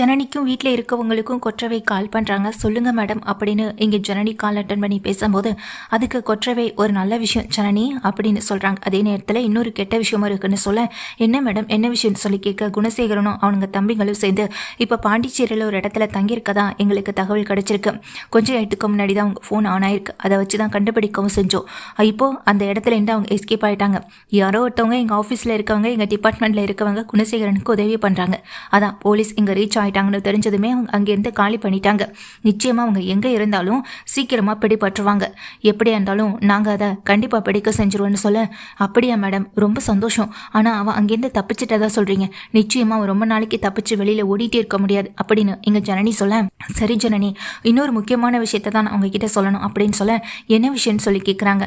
ஜனனிக்கும் வீட்டில் இருக்கவங்களுக்கும் கொற்றவை கால் பண்ணுறாங்க சொல்லுங்க மேடம் அப்படின்னு இங்கே ஜனனி கால் அட்டன் பண்ணி பேசும்போது அதுக்கு கொற்றவை ஒரு நல்ல விஷயம் ஜனனி அப்படின்னு சொல்கிறாங்க அதே நேரத்தில் இன்னொரு கெட்ட விஷயமும் இருக்குன்னு சொல்ல என்ன மேடம் என்ன விஷயம்னு சொல்லி கேட்க குணசேகரனும் அவனுங்க தம்பிங்களும் சேர்ந்து இப்போ பாண்டிச்சேரியில் ஒரு இடத்துல தங்கியிருக்கதா எங்களுக்கு தகவல் கிடச்சிருக்கு. கொஞ்சம் நேரத்துக்கு முன்னாடி தான் அவங்க ஃபோன் ஆன் ஆயிருக்கு. அதை வச்சு தான் கண்டுபிடிக்கவும் செஞ்சோம். இப்போது அந்த இடத்துல இருந்து அவங்க எஸ்கேப் ஆகிட்டாங்க யாரோ ஒருத்தவங்க எங்கள் ஆஃபீஸில் இருக்கவங்க எங்கள் டிபார்ட்மெண்ட்டில் இருக்கவங்க குணசேகரனுக்கு உதவி பண்ணுறாங்க அதான் போலீஸ் இங்கே ரீச் ஆகி ஆயிட்டாங்கன்னு தெரிஞ்சதுமே அவங்க அங்கேருந்து காலி பண்ணிட்டாங்க. நிச்சயமாக அவங்க எங்கே இருந்தாலும் சீக்கிரமாக பிடிபற்றுவாங்க. எப்படியா இருந்தாலும் நாங்கள் அதை கண்டிப்பாக பிடிக்க செஞ்சிருவோன்னு சொல்ல அப்படியா மேடம்? ரொம்ப சந்தோஷம். ஆனால் அவன் அங்கேருந்து தப்பிச்சிட்டதா சொல்கிறீங்க நிச்சயமாக அவன் ரொம்ப நாளைக்கு தப்பிச்சு வெளியில் ஓடிட்டே இருக்க முடியாது. அப்படின்னு எங்கள் ஜனனி சொல்ல சரி ஜனனி இன்னொரு முக்கியமான விஷயத்தை தான் நான் உங்ககிட்ட சொல்லணும் அப்படின்னு சொல்ல என்ன விஷயம்னு சொல்லி கேட்குறாங்க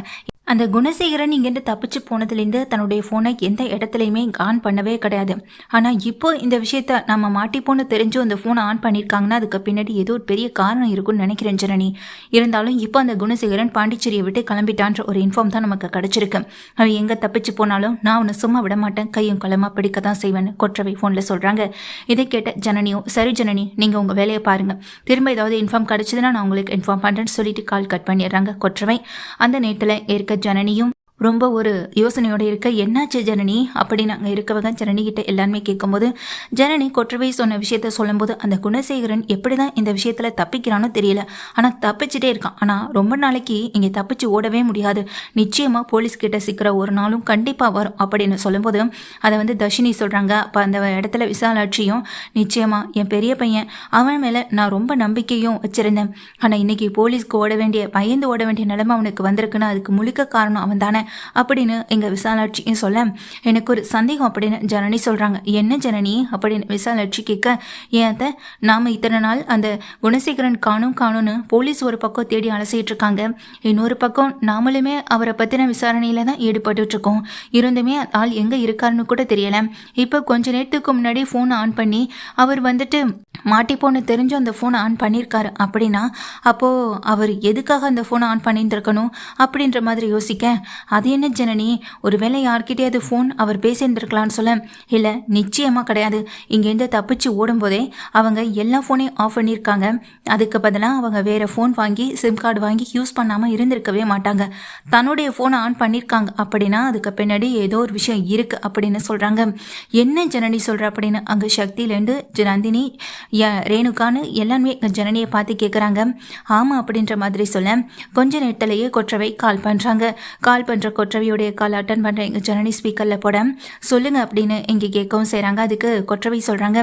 அந்த குணசேகரன் இங்கேருந்து தப்பிச்சு போனதுலேருந்து தன்னுடைய ஃபோனை எந்த இடத்துலையுமே ஆன் பண்ணவே கிடையாது. ஆனால் இப்போ இந்த விஷயத்த நம்ம மாட்டிப்போன்னு தெரிஞ்சு அந்த ஃபோனை ஆன் பண்ணியிருக்காங்கன்னா அதுக்கு பின்னாடி ஏதோ ஒரு பெரிய காரணம் இருக்குன்னு நினைக்கிறேன் ஜனனி. இருந்தாலும் இப்போ அந்த குணசேகரன் பாண்டிச்சேரியை விட்டு கிளம்பிட்டான்ற ஒரு இன்ஃபார்ம் தான் நமக்கு கிடச்சிருக்கு. அவன் எங்கே தப்பிச்சு போனாலும் நான் அவனை சும்மா விட மாட்டேன் கையும் களமாக பிடிக்க தான் செய்வேன் கொற்றவை ஃபோனில் சொல்கிறாங்க இதை கேட்ட ஜனனியும் சரி ஜனனி நீங்கள் உங்கள் வேலையை பாருங்கள் திரும்ப ஏதாவது இன்ஃபார்ம் கிடச்சதுன்னா நான் உங்களுக்கு இன்ஃபார்ம் பண்ணுறேன்னு சொல்லிட்டு கால் கட் பண்ணிடுறாங்க கொற்றவை. அந்த நேரத்தில் ஏற்க ஜனனியும் ரொம்ப ஒரு யோசனையோடு இருக்க என்னாச்சு ஜனனி? அப்படின்னு அங்கே இருக்கவங்க ஜனனி கிட்ட எல்லாருமே கேட்கும்போது ஜனனி கொற்றவை சொன்ன விஷயத்த சொல்லும்போது அந்த குணசேகரன் எப்படி தான் இந்த விஷயத்தில் தப்பிக்கிறானோ தெரியல. ஆனால் தப்பிச்சுட்டே இருக்கான். ஆனால் ரொம்ப நாளைக்கு இங்கே தப்பிச்சு ஓடவே முடியாது. நிச்சயமாக போலீஸ் கிட்ட சிக்கிற ஒரு நாளும் கண்டிப்பாக வரும் அப்படின்னு சொல்லும்போது அதை வந்து தர்ஷினி சொல்கிறாங்க அப்போ அந்த இடத்துல விசாலாட்சியும் நிச்சயமாக என் பெரிய பையன் அவன் மேலே நான் ரொம்ப நம்பிக்கையும் வச்சுருந்தேன். ஆனால் இன்னைக்கு போலீஸ்க்கு ஓட வேண்டிய பயந்து ஓட வேண்டிய நிலைமை அவனுக்கு வந்திருக்குன்னா அதுக்கு முழுக்க காரணம் அவன் தானே அப்படின்னு எங்கள் விசாலாட்சியும் சொல்ல எனக்கு ஒரு சந்தேகம் அப்படின்னு ஜனனி சொல்கிறாங்க என்ன ஜனனி? அப்படின்னு விசாலாட்சி கேட்க ஏன் நாம் இத்தனை நாள் அந்த குணசேகரன் காணும் காணும்னு போலீஸ் ஒரு பக்கம் தேடி அலசிட்டு இருக்காங்க இன்னொரு பக்கம் நாமளுமே அவரை பற்றின விசாரணையில் தான் ஈடுபட்டு இருக்கோம் இருந்துமே ஆள் எங்கே இருக்காருன்னு கூட தெரியல. இப்போ கொஞ்ச நேரத்துக்கு முன்னாடி ஃபோனை ஆன் பண்ணி அவர் வந்துட்டு மாட்டிப்போன்னு தெரிஞ்சு அந்த ஃபோனை ஆன் பண்ணியிருக்காரு. அப்படின்னா அப்போது அவர் எதுக்காக அந்த ஃபோனை ஆன் பண்ணியிருந்திருக்கணும்? அப்படின்ற மாதிரி யோசிக்க அது என்ன ஜனனி? ஒருவேளை யார்கிட்டயாவது ஃபோன் அவர் பேசியிருந்திருக்கலான்னு சொல்ல? இல்லை நிச்சயமாக கிடையாது. இங்கேருந்து தப்பிச்சு ஓடும்போதே அவங்க எல்லா ஃபோனையும் ஆஃப் பண்ணியிருக்காங்க. அதுக்கு பதிலாக அவங்க வேறு ஃபோன் வாங்கி சிம் கார்டு வாங்கி யூஸ் பண்ணாமல் இருந்திருக்கவே மாட்டாங்க. தன்னுடைய ஃபோனை ஆன் பண்ணியிருக்காங்க அப்படின்னா அதுக்கு பின்னாடி ஏதோ ஒரு விஷயம் இருக்குது அப்படின்னு சொல்கிறாங்க என்ன ஜனனி சொல்கிற அப்படின்னு? அங்கே சக்தியிலேருந்து நந்தினி ரேணுகான்னு எல்லாருமே ஜனனியை பார்த்து கேட்குறாங்க ஆமாம் அப்படின்ற மாதிரி சொல்ல கொஞ்ச நேரத்திலேயே கொற்றவை கால் பண்ணுறாங்க கால் பண்ணுற கொற்றவையுடைய கால் அட்டன் பண்ணுற எங்கள் ஜனனி ஸ்பீக்கரில் போட. சொல்லுங்க அப்படின்னு இங்கே கேட்கவும் செய்கிறாங்க அதுக்கு கொற்றவை சொல்கிறாங்க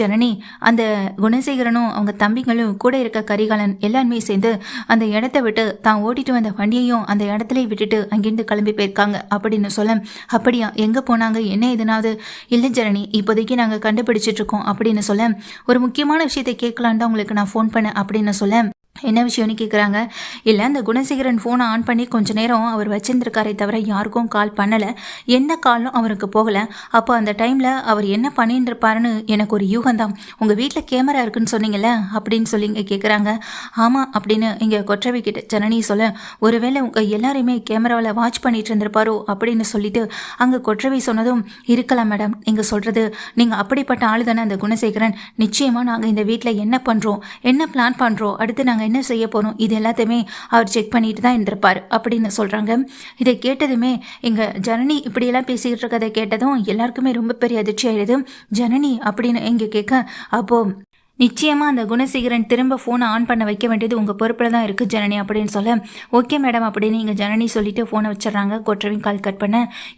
ஜனனி அந்த குணசேகரனும் அவங்க தம்பிங்களும் கூட இருக்க கரிகாலன் எல்லாருமே சேர்ந்து அந்த இடத்த விட்டு தான் ஓட்டிட்டு வந்த வண்டியையும் அந்த இடத்துல விட்டுட்டு அங்கிருந்து கிளம்பி போயிருக்காங்க அப்படின்னு சொல்ல. அப்படியா? எங்கே போனாங்க? என்ன எதுனாவது இல்லை ஜனனி இப்போதைக்கு நாங்கள் கண்டுபிடிச்சிட்டு இருக்கோம் அப்படின்னு சொல்ல. ஒரு முக்கியமான விஷயத்தை கேட்கலான்னு தான் உங்களுக்கு நான் ஃபோன் பண்ணேன் அப்படின்னு சொல்ல. என்ன விஷயம்னு கேட்குறாங்க இல்லை அந்த குணசேகரன் ஃபோனை ஆன் பண்ணி கொஞ்ச நேரம் அவர் வச்சிருந்துருக்காரே தவிர யாருக்கும் கால் பண்ணலை. எந்த காலும் அவருக்கு போகலை. அப்போ அந்த டைமில் அவர் என்ன பண்ணிட்டு இருப்பாருன்னு எனக்கு ஒரு யூகம் தான் உங்கள் வீட்டில் கேமரா இருக்குன்னு சொன்னீங்கல்ல? அப்படின்னு சொல்லி இங்கே கேட்குறாங்க ஆமாம் அப்படின்னு இங்கே கொற்றவை கிட்ட ஜனனி சொல்ல ஒருவேளை உங்கள் எல்லாரையுமே கேமராவில் வாட்ச் பண்ணிட்டு இருந்திருப்பாரோ? அப்படின்னு சொல்லிட்டு அங்கே கொற்றவை சொன்னதும் இருக்கலாம் மேடம் நீங்கள் சொல்கிறது நீங்கள் அப்படிப்பட்ட ஆள் தானே அந்த குணசேகரன். நிச்சயமாக நாங்கள் இந்த வீட்டில் என்ன பண்ணுறோம் என்ன பிளான் பண்ணுறோம் அடுத்து நாங்கள் என்ன செய்ய போகிறோம் இது எல்லாத்தையுமே அவர் செக் பண்ணிட்டு தான் இருந்திருப்பார் அப்படின்னு சொல்கிறாங்க இதை கேட்டதுமே எங்கள் ஜனனி இப்படியெல்லாம் பேசிக்கிட்டு இருக்கதை கேட்டதும் எல்லாருக்குமே ரொம்ப பெரிய அதிர்ச்சி ஆயிடுது. ஜனனி அப்படின்னு இங்கே கேட்க அப்போது நிச்சயமாக அந்த குணசேகரன் திரும்ப ஃபோனை ஆன் பண்ண வைக்க வேண்டியது உங்கள் பொறுப்பில் தான் இருக்குது ஜனனி அப்படின்னு சொல்ல ஓகே மேடம் அப்படின்னு இங்கே ஜனனி சொல்லிட்டு ஃபோனை வச்சிடறாங்க. கொற்றவையும் கால் கட் பண்ண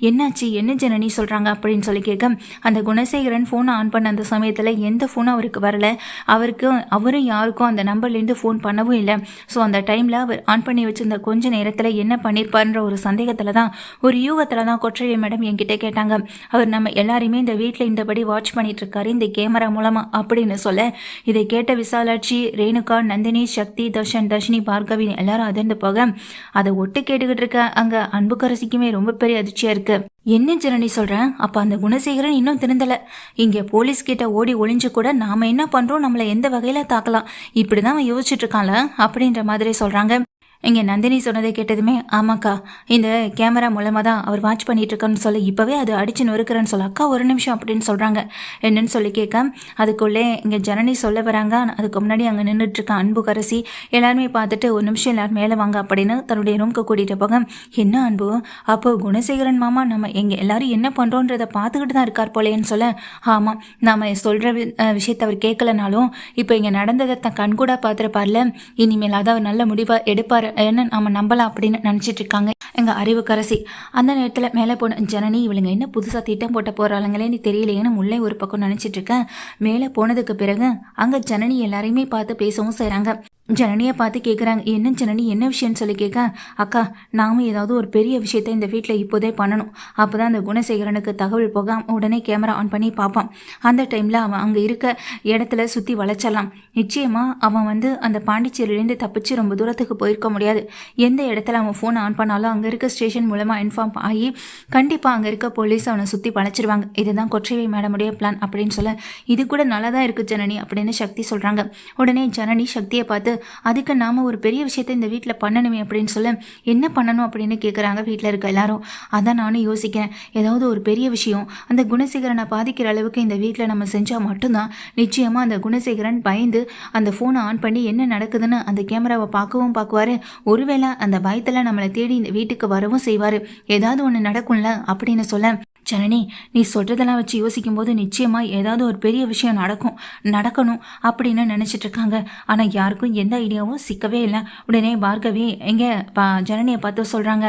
என்னாச்சு? என்ன ஜனனி சொல்கிறாங்க அப்படின்னு சொல்லி கேட்க அந்த குணசேகரன் ஃபோனை ஆன் பண்ண அந்த சமயத்தில் எந்த ஃபோனும் அவருக்கு வரல. அவருக்கு அவரும் யாருக்கும் அந்த நம்பர்லேருந்து ஃபோன் பண்ணவும் இல்லை. ஸோ அந்த டைமில் அவர் ஆன் பண்ணி வச்சிருந்த கொஞ்ச நேரத்தில் என்ன பண்ணியிருப்பார்ன்ற ஒரு சந்தேகத்தில் தான் ஒரு யூகத்தில் தான் கொற்றவை மேடம் என்கிட்ட கேட்டாங்க. அவர் நம்ம எல்லாரையுமே இந்த வீட்டில் இந்தபடி வாட்ச் பண்ணிட்டு இருக்காரு இந்த கேமரா மூலமாக அப்படின்னு சொல்ல இதை கேட்ட விசாலாட்சி ரேணுகா நந்தினி சக்தி தர்ஷன் தர்ஷினி பார்கவின் எல்லாரும் அதிர்ந்து போக அதை ஒட்டு கேட்டுக்கிட்டு இருக்க அங்க அன்புக்கரசிக்குமே ரொம்ப பெரிய அதிர்ச்சியா இருக்கு. என்ன ஜனனி சொல்றேன் அப்ப அந்த குணசேகரன் இன்னும் திருந்தல. இங்க போலீஸ் கிட்ட ஓடி ஒளிஞ்சு கூட நாம என்ன பண்றோம் நம்மள எந்த வகையில தாக்கலாம்? இப்படிதான் அவன் யோசிச்சுட்டு இருக்கான்ல அப்படின்ற மாதிரி சொல்றாங்க. இங்கே நந்தினி சொன்னதை கேட்டதுமே ஆமாக்கா இந்த கேமரா மூலமாக தான் அவர் வாட்ச் பண்ணிட்டு இருக்கான்னு சொல்லி இப்போவே அது அடிச்சு நொறுக்கிறேன்னு சொல்ல. அக்கா ஒரு நிமிஷம் அப்படின்னு சொல்கிறாங்க என்னன்னு சொல்லி கேட்க அதுக்குள்ளே இங்கே ஜனனி சொல்ல வராங்க. அதுக்கு முன்னாடி அங்கே நின்றுட்டுருக்க அன்பு எல்லாருமே பார்த்துட்டு ஒரு நிமிஷம் எல்லாரும் மேலே வாங்க அப்படின்னு தன்னுடைய ரூம்க்கு கூட்டிகிட்டு போக என்ன அன்பு? அப்போ குணசேகரன் மாமா நம்ம எங்கள் எல்லாரும் என்ன பண்ணுறோன்றதை பார்த்துக்கிட்டு தான் இருக்கார் போலேன்னு சொல்ல. ஆமாம் நாம் சொல்கிற விஷயத்தை அவர் கேட்கலனாலும் இப்போ இங்கே நடந்ததை தன் கண்கூடாக பார்த்துருப்பார்ல. இனிமேல் அவர் நல்ல முடிவாக எடுப்பார். என்ன நம்ம நம்பலாம் அப்படின்னு நினச்சிட்டு இருக்காங்க எங்கள் அறிவுக்கரசி. அந்த நேரத்தில் மேலே போன ஜனனி இவளுங்க என்ன புதுசாக திட்டம் போட்ட போகிறாளுங்களேன்னு தெரியலையேன்னு முல்லை ஒரு பக்கம் நினச்சிட்டு இருக்கேன் மேலே போனதுக்கு பிறகு அங்கே ஜனனி எல்லாரையுமே பார்த்து பேசவும் செய்கிறாங்க ஜனனியை பார்த்து கேட்குறாங்க என்ன ஜனனி? என்ன விஷயம்னு சொல்லி கேட்க அக்கா நாம ஏதாவது ஒரு பெரிய விஷயத்த இந்த வீட்டில் இப்போதே பண்ணணும். அப்போ தான் அந்த குணசேகரனுக்கு தகவல் போக உடனே கேமரா ஆன் பண்ணி பார்ப்பான். அந்த டைமில் அவன் அங்கே இருக்க இடத்துல சுற்றி வளைச்சிடலாம் நிச்சயமாக அவன் வந்து அந்த பாண்டிச்சேரியிலேருந்து தப்பிச்சு ரொம்ப தூரத்துக்கு போயிருக்க முடியாது. எந்த இடத்துல அவன் ஃபோன் ஆன் பண்ணாலும் அங்கே இருக்க ஸ்டேஷன் மூலமாக இன்ஃபார்ம் ஆகி கண்டிப்பாக அங்கே இருக்க போலீஸ் அவனை சுற்றி வளைச்சிருவாங்க. இதுதான் கொற்றவை மேடமுடைய பிளான் அப்படின்னு சொல்ல இது கூட நல்லா தான் இருக்குது ஜனனி அப்படின்னு சக்தி சொல்கிறாங்க உடனே ஜனனி சக்தியை பார்த்து அதுக்கு நாம் ஒரு பெரிய விஷயத்தை இந்த வீட்டில் பண்ணணுமே அப்படின்னு சொல்ல என்ன பண்ணணும்? அப்படின்னு கேட்குறாங்க வீட்டில் இருக்க எல்லாரும். அதான் நானும் யோசிக்கிறேன். ஏதாவது ஒரு பெரிய விஷயம் அந்த குணசேகரனை பாதிக்கிற அளவுக்கு இந்த வீட்டில் நம்ம செஞ்சால் மட்டும்தான் நிச்சயமாக அந்த குணசேகரன் பயந்து அந்த ஃபோனை ஆன் பண்ணி என்ன நடக்குதுன்னு அந்த கேமராவை பார்க்கவும் பார்க்குவாரு. ஒருவேளை அந்த பயத்தில் நம்மளை தேடி இந்த வீட்டுக்கு வரவும் செய்வார். ஏதாவது ஒன்று நடக்கும்ல அப்படின்னு சொல்ல ஜனனி நீ சொல்கிறதெல்லாம் வச்சு யோசிக்கும் போது நிச்சயமாக ஏதாவது ஒரு பெரிய விஷயம் நடக்கும். நடக்கணும் அப்படின்னு நினச்சிட்டு இருக்காங்க ஆனால் யாருக்கும் எந்த ஐடியாவும் சிக்கவே இல்லை. உடனே பார்கவி எங்கே பா ஜனனியை பார்த்து சொல்கிறாங்க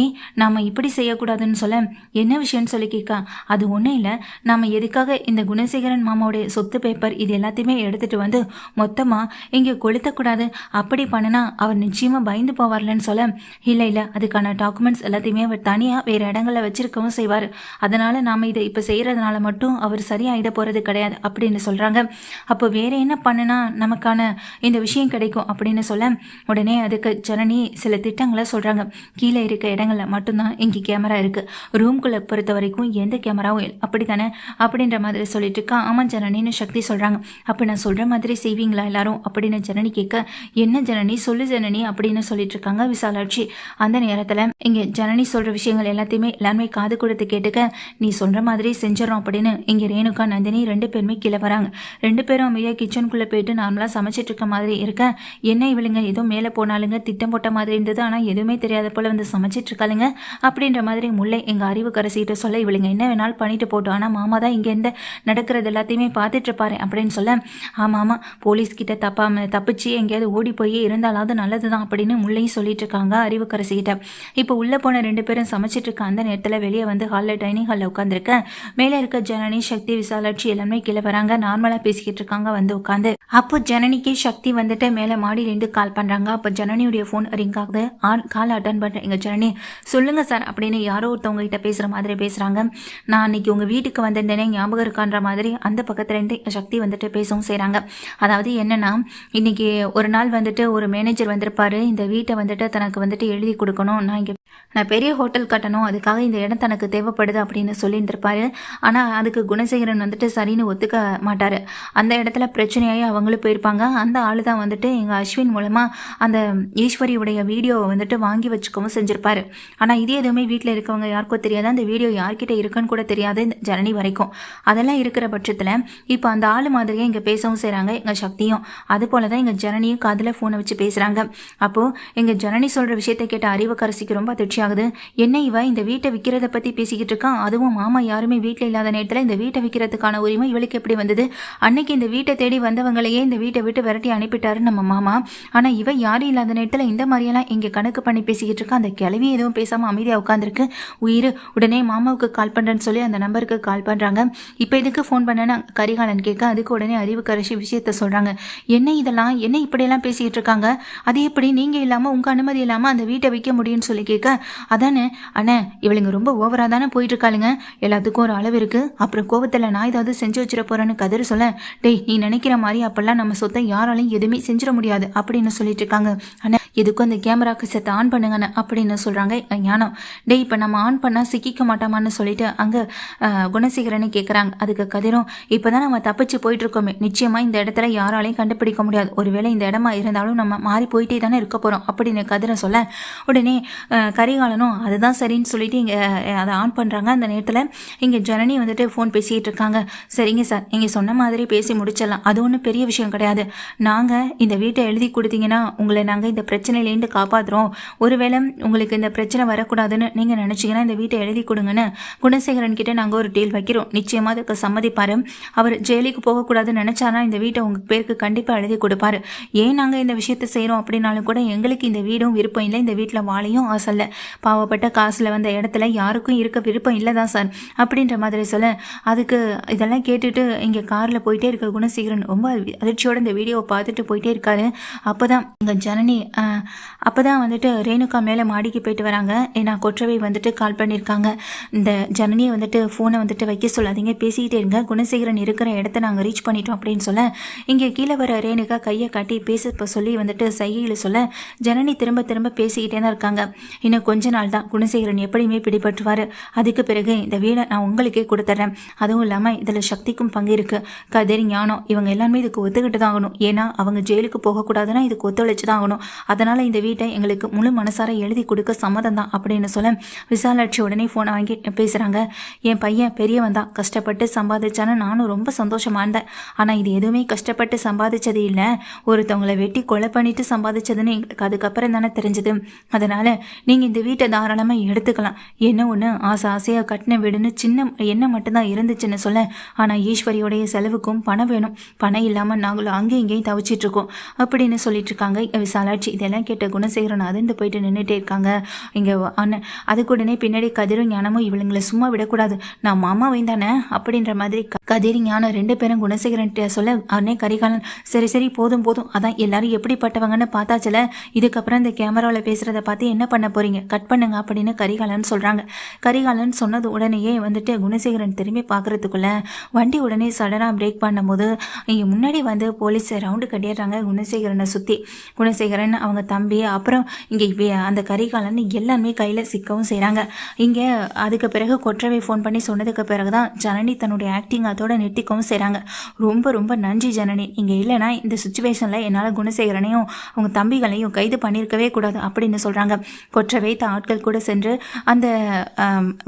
ஏன் நாம் இப்படி செய்யக்கூடாதுன்னு சொல்ல என்ன விஷயம்னு சொல்லி கேட்கா அது ஒன்றும் இல்லை. நாம் எதுக்காக இந்த குணசேகரன் மாமாவுடைய சொத்து பேப்பர் இது எல்லாத்தையுமே எடுத்துகிட்டு வந்து மொத்தமாக இங்கே கொளுத்தக்கூடாது? அப்படி பண்ணினா அவர் நிச்சயமாக பயந்து போவார்லன்னு சொல்ல இல்லை இல்லை. அதுக்கான டாக்குமெண்ட்ஸ் எல்லாத்தையுமே அவர் தனியாக வேறு இடங்களில் வச்சிருக்கவும் செய்வார். அதனால் நாம் இதை இப்போ செய்கிறதுனால மட்டும் அவர் சரியாயிட போகிறது கிடையாது அப்படின்னு சொல்கிறாங்க அப்போ வேறு என்ன பண்ணுனா நமக்கான இந்த விஷயம் கிடைக்கும் அப்படின்னு சொல்ல உடனே அதுக்கு ஜனனி சில திட்டங்களை சொல்கிறாங்க கீழே இருக்க இடங்களில் மட்டும்தான் இங்கே கேமரா இருக்குது ரூம்குள்ளே பொறுத்த வரைக்கும் எந்த கேமராவும் அப்படி தானே அப்படின்ற மாதிரி சொல்லிட்டு இருக்கா. ஆமாம் ஜனனின்னு சக்தி சொல்கிறாங்க அப்போ நான் சொல்கிற மாதிரி செய்வீங்களா எல்லாரும்? அப்படின்னு ஜனனி கேட்க என்ன ஜனனி? சொல்லு ஜனனி அப்படின்னு சொல்லிட்டு இருக்காங்க விசாலாட்சி. அந்த நேரத்தில் இங்கே ஜனனி சொல்கிற விஷயங்கள் எல்லாத்தையுமே எல்லாருமே காது கொடுத்து கேட்டுக்க நீ சொல்கிற மாதிரி செஞ்சிடறோம் அப்படின்னு இங்கே ரேணுகா நந்தினி ரெண்டு பேருமே கீழே வராங்க. ரெண்டு பேரும் அமைதியாக கிச்சனுக்குள்ளே போயிட்டு நார்மலாக சமைச்சிட்டு இருக்க மாதிரி இருக்க. என்ன இவளுங்க? ஏதோ மேலே போனாலுங்க திட்டம் போட்ட மாதிரி இருந்தது. ஆனால் எதுவுமே தெரியாத போல் வந்து சமைச்சிட்டு இருக்காளுங்க. அப்படின்ற மாதிரி முல்லை எங்கள் அறிவு கரசிகிட்ட சொல்ல இவளுங்க என்ன வேணாலும் பண்ணிட்டு போட்டோம் ஆனால் மாமா தான் இங்கே இருந்து நடக்கிறது எல்லாத்தையுமே பார்த்துட்டு இருப்பாரு அப்படின்னு சொல்ல. ஆமாம் ஆமாம் போலீஸ்கிட்ட தப்பாம தப்பிச்சு எங்கேயாவது ஓடி போய் இருந்தாலாவது நல்லது தான் அப்படின்னு முல்லையும் சொல்லிட்டு இருக்காங்க அறிவு கரசிகிட்ட இப்போ உள்ளே போன ரெண்டு பேரும் சமைச்சிட்டு இருக்க அந்த நேரத்தில் வெளியே வந்து ஹாலில் டைனிங் ஹாலில் உட்காந்துருக்கேன் மேலே இருக்க ஜனனி சக்தி விசாலாட்சி எல்லாமே கீழே வராங்க. நார்மலாக பேசிக்கிட்டு இருக்காங்க வந்து உட்காந்து அப்போ ஜனனிக்கு சக்தி வந்துட்டு மேலே மாடியிலேருந்து கால் பண்ணுறாங்க அப்போ ஜனனியுடைய ஃபோன் ரிங் ஆகுது. ஆன் கால் அட்டன் பண்ணுறேன் எங்கள் ஜனனி சொல்லுங்கள் சார் அப்படின்னு யாரோ ஒருத்தவங்க கிட்ட பேசுகிற மாதிரி பேசுகிறாங்க நான் அன்னைக்கு உங்கள் வீட்டுக்கு வந்திருந்தேனே ஞாபகம் இருக்கான்ற மாதிரி அந்த பக்கத்துலேருந்து சக்தி வந்துட்டு பேசவும் செய்கிறாங்க அதாவது என்னென்னா இன்னைக்கு ஒரு நாள் வந்துட்டு ஒரு மேனேஜர் வந்திருப்பாரு. இந்த வீட்டை வந்துட்டு தனக்கு வந்துட்டு எழுதி கொடுக்கணும். நான் இங்கே நான் பெரிய ஹோட்டல் கட்டணும். அதுக்காக இந்த இடம் தனக்கு தேவைப்படுது அப்படின்னு சொல்லியிருந்திருப்பாரு. ஆனால் அதுக்கு குணசேகரன் வந்துட்டு சரின்னு ஒத்துக்க மாட்டார். அந்த இடத்துல பிரச்சனையாகி அவங்களும் போயிருப்பாங்க. அந்த ஆள் தான் வந்துட்டு எங்கள் அஸ்வின் மூலமாக அந்த ஈஸ்வரியுடைய வீடியோவை வந்துட்டு வாங்கி வச்சுக்கவும் செஞ்சுருப்பாரு. ஆனால் இது எதுவுமே வீட்டில் இருக்கவங்க யாருக்கும் தெரியாது. அந்த வீடியோ யார்கிட்ட இருக்குன்னு கூட தெரியாது இந்த ஜனனி வரைக்கும். அதெல்லாம் இருக்கிற பட்சத்தில் இப்போ அந்த ஆள் மாதிரியே இங்கே பேசவும் செய்கிறாங்க எங்கள் சக்தியும். அது போல தான் எங்கள் ஜனனியும் காதில் ஃபோனை வச்சு பேசுகிறாங்க அப்போது எங்கள் ஜனனி சொல்கிற விஷயத்தை கேட்ட அறிவுக்கரசிக்கு ரொம்ப அதிர்ச்சி ஆகுது என்ன இவ இந்த வீட்டை விற்கிறத பற்றி பேசிக்கிட்டு இருக்கான் அதுவும் மாமா யாருமே வீட்டில் இல்லாத நேரத்தில் இந்த வீட்டை விற்கிறதுக்கான உரிமை இவளுக்கு எப்படி வந்தது? அன்னைக்கு இந்த வீட்டை தேடி வந்தவங்களையே இந்த வீட்டை விட்டு விரட்டி அனுப்பிட்டாரு நம்ம மாமா. ஆனால் இவ யாரும் இல்லாத நேரத்தில் இந்த மாதிரியெல்லாம் இங்கே கணக்கு பண்ணி பேசிக்கிட்டு இருக்கா. அந்த கிளவி எதுவும் பேசாமல் அமைதியாக உட்காந்துருக்கு உயிர் உடனே மாமாவுக்கு கால் பண்ணுறேன்னு சொல்லி அந்த நம்பருக்கு கால் பண்ணுறாங்க இப்போ எதுக்கு ஃபோன் பண்ணேன்னு கரிகாலன் கேட்க அதுக்கு உடனே அறிவு கரைச்சி விஷயத்த சொல்கிறாங்க என்ன இதெல்லாம்? என்ன இப்படியெல்லாம் பேசிக்கிட்டு இருக்காங்க? அது எப்படி? நீங்கள் இல்லாமல் உங்கள் அனுமதி இல்லாமல் அந்த வீட்டை விற்க முடியும்னு சொல்லி கேட்க அதானே அண்ணே இவளுங்க ரொம்ப ஓவராக தானே போயிட்டு இருக்காளுங்க. எல்லாத்துக்கும் ஒரு அளவு இருக்கு. அப்புறம் கோவத்தில் நான் ஏதாவது செஞ்சு வச்சிட போறேன்னு கதிர் சொல்ல டேய் நீ நினைக்கிற மாதிரி அப்பெல்லாம் நம்ம சொத்தை யாராலையும் எதுவுமே செஞ்சிட முடியாது அப்படின்னு சொல்லிட்டு இருக்காங்க. அண்ணா எதுக்கும் அந்த கேமராக்கு செத்தை ஆன் பண்ணுங்கன்னு அப்படின்னு சொல்றாங்க ஞானம். டேய் இப்போ நம்ம ஆன் பண்ணால் சிக்கிக்க மாட்டோமான்னு சொல்லிட்டு அங்கே குணசேகரனை கேட்குறாங்க அதுக்கு கதிரும் இப்போ தான் நம்ம தப்பிச்சு போயிட்டு இருக்கோமே நிச்சயமாக இந்த இடத்துல யாராலையும் கண்டுபிடிக்க முடியாது. ஒருவேளை இந்த இடமா இருந்தாலும் நம்ம மாறி போயிட்டே தானே இருக்க போகிறோம் அப்படின்னு கதிரை சொல்ல. உடனே கரிகாலனும் அதுதான் சரின்னு சொல்லிட்டு இங்கே அதை ஆன் பண்ணுறாங்க அந்த நேரத்தில் இங்கே ஜனனி வந்துட்டு ஃபோன் பேசிகிட்டு இருக்காங்க. சரிங்க சார் நீங்கள் சொன்ன மாதிரி பேசி முடிச்சிடலாம். அது ஒன்றும் பெரிய விஷயம் கிடையாது. நாங்கள் இந்த வீட்டை எழுதி கொடுத்தீங்கன்னா உங்களை நாங்கள் இந்த பிரச்சனையிலேருந்து காப்பாற்றுறோம் ஒருவேளை உங்களுக்கு இந்த பிரச்சனை வரக்கூடாதுன்னு நீங்கள் நினச்சிங்கன்னா இந்த வீட்டை எழுதி கொடுங்கன்னு குணசேகரன் கிட்டே நாங்கள் ஒரு டீல் வைக்கிறோம். நிச்சயமாக அதுக்கு சம்மதிப்பார். அவர் ஜெயிலுக்கு போகக்கூடாதுன்னு நினச்சானா இந்த வீட்டை உங்கள் பேருக்கு கண்டிப்பாக எழுதி கொடுப்பாரு. ஏன் நாங்கள் இந்த விஷயத்தை செய்கிறோம் அப்படின்னாலும் கூட எங்களுக்கு இந்த வீடும் விருப்பம் இல்லை. இந்த வீட்டில் வாழையும் ஆசை இல்லை. பாவப்பட்ட காசில் வந்த இடத்துல யாருக்கும் இருக்க விருப்பம் இல்லை. இல்லை தான் சார். அப்படின்ற மாதிரி சொல்ல அதுக்கு இதெல்லாம் கேட்டுட்டு இங்கே காரில் போயிட்டே இருக்க குணசேகரன் ரொம்ப அதிர்ச்சியோட இந்த வீடியோவை பார்த்துட்டு போயிட்டே இருக்காரு. அப்போ தான் இங்கே ஜனனி அப்போ தான் வந்துட்டு ரேணுகா மேலே மாடிக்கு போயிட்டு வராங்க. ஏன்னா கொற்றவை வந்துட்டு கால் பண்ணியிருக்காங்க. இந்த ஜனனியை வந்துட்டு ஃபோனை வந்துட்டு வைக்க சொல்லாதீங்க. பேசிக்கிட்டே இருங்க. குணசேகரன் இருக்கிற இடத்த நாங்கள் ரீச் பண்ணிட்டோம் அப்படின்னு சொல்ல இங்கே கீழே வர ரேணுகா கையை காட்டி பேச சொல்லி வந்துட்டு சைகையில் சொல்ல ஜனனி திரும்ப திரும்ப பேசிக்கிட்டே தான் இருக்காங்க. இன்னும் கொஞ்ச நாள் தான் குணசேகரன் எப்படியுமே பிடிபட்டுவார் அதுக்கு பிறகு இந்த வீடை நான் உங்களுக்கே கொடுத்துட்றேன் அதுவும் இல்லாமல் இதில் சக்திக்கும் பங்கு இருக்குது கதிர் ஞானம் இவங்க எல்லாருமே இதுக்கு ஒத்துக்கிட்டு தான் ஆகணும். ஏன்னா அவங்க ஜெயிலுக்கு போகக்கூடாதுன்னா இதுக்கு ஒத்துழைச்சு தான் ஆகணும். அதனால் இந்த வீட்டை எங்களுக்கு முழு மனசார எழுதி கொடுக்க சம்மதம் தான் அப்படின்னு சொல்ல விசாலாட்சி உடனே ஃபோனை வாங்கி பேசுகிறாங்க என் பையன் பெரியவன் தான் கஷ்டப்பட்டு சம்பாதிச்சான்னு நானும் ரொம்ப சந்தோஷமாக இருந்தேன். ஆனால் இது எதுவுமே கஷ்டப்பட்டு சம்பாதிச்சது இல்லை. ஒருத்தவங்களை வெட்டி கொலை பண்ணிட்டு சம்பாதிச்சதுன்னு எங்களுக்கு அதுக்கப்புறம் தானே தெரிஞ்சது. அதனால் நீங்கள் இந்த வீட்டை தாராளமாக எடுத்துக்கலாம். என்ன ஒன்று ஆசை ஆசையாக கட்டின வீடுன்னு சின்ன எண்ணம் மட்டும்தான் இருந்துச்சுன்னு சொல்ல. ஆனால் ஈஸ்வரியோடைய செலவுக்கும் பணம் வேணும். பணம் இல்லாமல் நாங்களும் அங்கேயும் இங்கேயும் தவிச்சிட்டு இருக்கோம். அப்படின்னு சொல்லிட்டு இருக்காங்க. விசாலாட்சி இதெல்லாம் கேட்ட குணசேகரன் அதிர்ந்து போயிட்டு நின்றுட்டே இருக்காங்க. இங்கே அண்ணன் அதுக்குடனே பின்னாடி கதிரும் ஞானமும் இவளுங்களை சும்மா விடக்கூடாது. நான் மாமாவையும் தானே? அப்படின்ற மாதிரி கதிர் ஞானம் ரெண்டு பேரும் குணசேகரன் சொல்ல அண்ணே கரிகாலன் சரி சரி போதும் போதும். அதான் எல்லாரும் எப்படிப்பட்டவங்கன்னு பார்த்தாச்சுல. இதுக்கப்புறம் இந்த கேமராவில் பேசுகிறத பார்த்து என்ன பண்ண போறீங்க? கட் பண்ணுங்க அப்படின்னு கரிகாலன் சொல்கிறாங்க கரிகாலன் சொன்னது உடனேயே வந்துட்டு குணசேகரன் திரும்பி பார்க்கறதுக்குள்ள வண்டி உடனே சடனாக பிரேக் பண்ணும்போது இங்கே முன்னாடி வந்து போலீஸ் ரவுண்டு கட்டிடுறாங்க குணசேகரனை சுற்றி குணசேகரன் அவங்க தம்பி அப்புறம் இங்கே அந்த கரிகாலன் எல்லாருமே கையில் சிக்கவும் செய்கிறாங்க இங்கே அதுக்கு பிறகு கொற்றவை ஃபோன் பண்ணி சொன்னதுக்கு பிறகு தான் ஜனனி தன்னுடைய ஆக்டிங் அதோட நிறுத்திக்கவும் செய்கிறாங்க ரொம்ப ரொம்ப நன்றி ஜனனி. இங்கே இல்லைன்னா இந்த சுச்சுவேஷனில் என்னால் குணசேகரனையும் அவங்க தம்பிகளையும் கைது பண்ணியிருக்கவே கூடாது அப்படின்னு சொல்கிறாங்க கொற்றவை ஆட்கள் கூட சென்று அந்த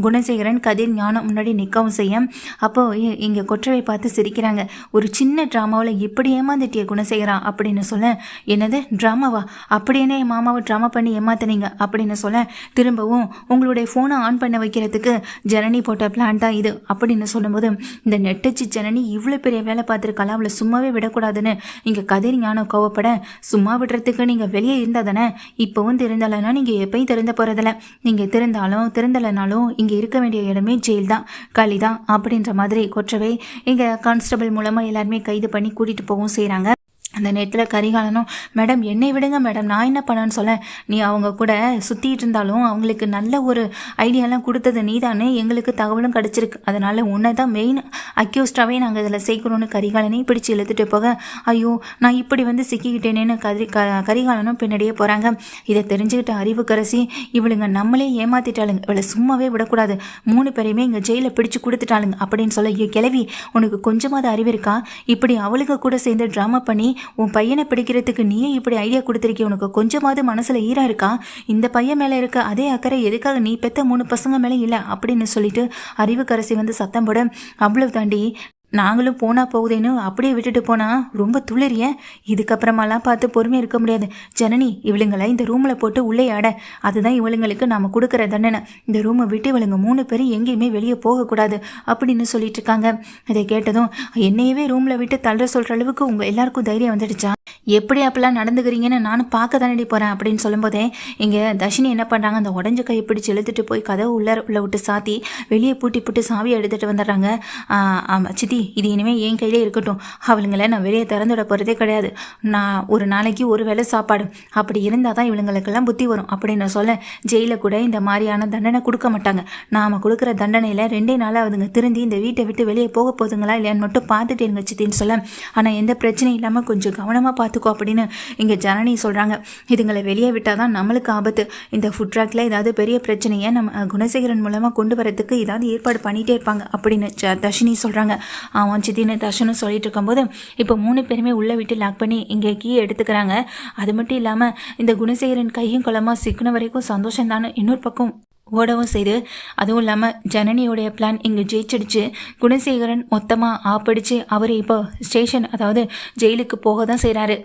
குண குணசேகரன் கதிர் ஞானம் முன்னாடி நிற்கவும் செய்ய அப்போது இங்கே கொற்றவை பார்த்து சிரிக்கிறாங்க. ஒரு சின்ன ட்ராமாவில் இப்படி ஏமாந்துட்டிய குணசேகரா அப்படின்னு சொல்ல என்னது ட்ராமாவா அப்படின்னு என் மாமாவை ட்ராமா பண்ணி ஏமாத்துனீங்க அப்படின்னு சொல்ல திரும்பவும் உங்களுடைய ஃபோனை ஆன் பண்ண வைக்கிறதுக்கு ஜனனி போட்ட பிளான் தான் இது அப்படின்னு சொல்லும்போது இந்த நெட்டச்சி ஜனனி இவ்வளோ பெரிய வேலை பார்த்துருக்காளா? அவளை சும்மாவே விடக்கூடாதுன்னு இங்கே கதிர் ஞானம் கோவப்பட சும்மா விடுறதுக்கு நீங்கள் வெளியே இருந்தால் தானே? இப்போவும் திருந்தலைன்னா நீங்கள் எப்பயும் திறந்த போகிறதில்ல நீங்கள் திறந்தாலும் திறந்தலைனாலும் இங்கே இருக்க வேண்டிய இடமே ஜெயில் தான் களி தான் அப்படின்ற மாதிரி கொற்றவை இங்கே கான்ஸ்டபிள் மூலமாக எல்லாருமே கைது பண்ணி கூட்டிகிட்டு போகவும் செய்கிறாங்க அந்த நேரத்தில் கரிகாலனும் மேடம் என்னை விடுங்க மேடம் நான் என்ன பண்ணேன்னு சொல்ல. நீ அவங்க கூட சுற்றிட்டு இருந்தாலும் அவங்களுக்கு நல்ல ஒரு ஐடியாலாம் கொடுத்தது நீ தானே எங்களுக்கு தகவலும் கிடச்சிருக்கு. அதனால் உன்னை தான் மெயின் அக்யூஸ்டாகவே நாங்கள் இதில் சேர்க்கணும்னு கரிகாலனே பிடிச்சி இழுத்துட்டு போக ஐயோ நான் இப்படி வந்து சிக்கிக்கிட்டேனேன்னு கரி க கரிகாலனும் பின்னாடியே போகிறாங்க இதை தெரிஞ்சுக்கிட்ட அறிவுக்கரசி இவளுங்க நம்மளே ஏமாத்திட்டாளுங்க. இவளை சும்மாவே விடக்கூடாது. மூணு பேரையுமே இங்கே ஜெயிலில் பிடிச்சு கொடுத்துட்டாளுங்க. அப்படின்னு சொல்ல ஐயோ கிளவி உனக்கு கொஞ்சமாவது அறிவு இருக்கா? இப்படி அவளுக்கு கூட சேர்ந்து ட்ராமா பண்ணி உன் பையனை பிடிக்கிறதுக்கு நீயே இப்படி ஐடியா கொடுத்துருக்கே உனக்கு கொஞ்சமாவது மனசில் ஈரா இருக்கா? இந்த பையன் மேலே இருக்க அதே அக்கறை எதுக்காக நீ பெத்த மூணு பசங்க மேலே இல்லை? அப்படின்னு சொல்லிட்டு அறிவுக்கரசி வந்து சத்தம் போட அவ்வளவு தாண்டி நாங்களும் போனா போகுதேன்னு அப்படியே விட்டுட்டு போனா ரொம்ப துளிரிய. இதுக்கப்புறமாலாம் பார்த்து பொறுமையாக இருக்க முடியாது. ஜனனி இவளுங்களை இந்த ரூமில் போட்டு உள்ளே ஆட. அதுதான் இவளுங்களுக்கு நாம் கொடுக்குற தண்டனை. இந்த ரூமை விட்டு இவளுங்க மூணு பேரும் எங்கேயுமே வெளியே போகக்கூடாது அப்படின்னு சொல்லிட்டு இருக்காங்க. இதை கேட்டதும் என்னையவே ரூமில் விட்டு தள்ளுற சொல்கிற அளவுக்கு உங்கள் எல்லாருக்கும் தைரியம் வந்துடுச்சா? எப்படி அப்பெல்லாம் நடந்துக்கிறீங்கன்னு நானும் பார்க்க தானடி போகிறேன் அப்படின்னு சொல்லும்போதே இங்கே தர்ஷினி என்ன பண்ணுறாங்க அந்த உடஞ்ச கையை பிடிச்சி இழுத்துட்டு போய் கதவு உள்ள உள்ள விட்டு சாத்தி வெளியே பூட்டி போட்டு சாவியை எடுத்துகிட்டு வந்துடுறாங்க. ஆமாம் சித்தி இது இனிமேல் என் கையிலே இருக்கட்டும். அவளுங்களை நான் வெளியே திறந்துட போகிறதே கிடையாது. நான் ஒரு நாளைக்கு ஒரு வேளை சாப்பாடு. அப்படி இருந்தால் தான் இவளுங்களுக்கெல்லாம் புத்தி வரும். அப்படின்னு சொல்ல ஜெயிலில் கூட இந்த மாதிரியான தண்டனை கொடுக்க மாட்டாங்க. நாம் கொடுக்குற தண்டனையில் ரெண்டே நாளாக அதுங்க திருந்தி இந்த வீட்டை விட்டு வெளியே போக போகுதுங்களா இல்லையான்னு மட்டும் பார்த்துட்டு இருங்க சித்தின்னு சொல்ல. ஆனால் எந்த பிரச்சனையும் இல்லாமல் கொஞ்சம் கவனமாக பார்த்துக்கோ அப்படின்னு இங்கே ஜனனி சொல்கிறாங்க இதுங்களை வெளியே விட்டால் தான் நம்மளுக்கு ஆபத்து. இந்த ஃபுட் ட்ராக்ல ஏதாவது பெரிய பிரச்சனையை நம்ம குணசேகரன் மூலமாக கொண்டு வரதுக்கு ஏதாவது ஏற்பாடு பண்ணிகிட்டே இருப்பாங்க அப்படின்னு தர்ஷினி சொல்கிறாங்க அவன் சித்தின்னு தர்ஷனும் சொல்லிட்டு இருக்கும்போது இப்போ மூணு பேருமே உள்ளே விட்டு லாக் பண்ணி இங்கே கீ எடுத்துக்கிறாங்க. அது மட்டும் இல்லாமல் இந்த குணசேகரன் கையும் குளமாக சிக்கின வரைக்கும் சந்தோஷம் தானே இன்னொரு பக்கம் ஓடவும் செய்து அதுவும் இல்லாமல் ஜனனியோடைய பிளான் இங்கே ஜெயிச்சிடுச்சு. குணசேகரன் மொத்தமாக ஆப்படிச்சு அவர் இப்போ ஸ்டேஷன் அதாவது ஜெயிலுக்கு போக தான் செய்கிறாரு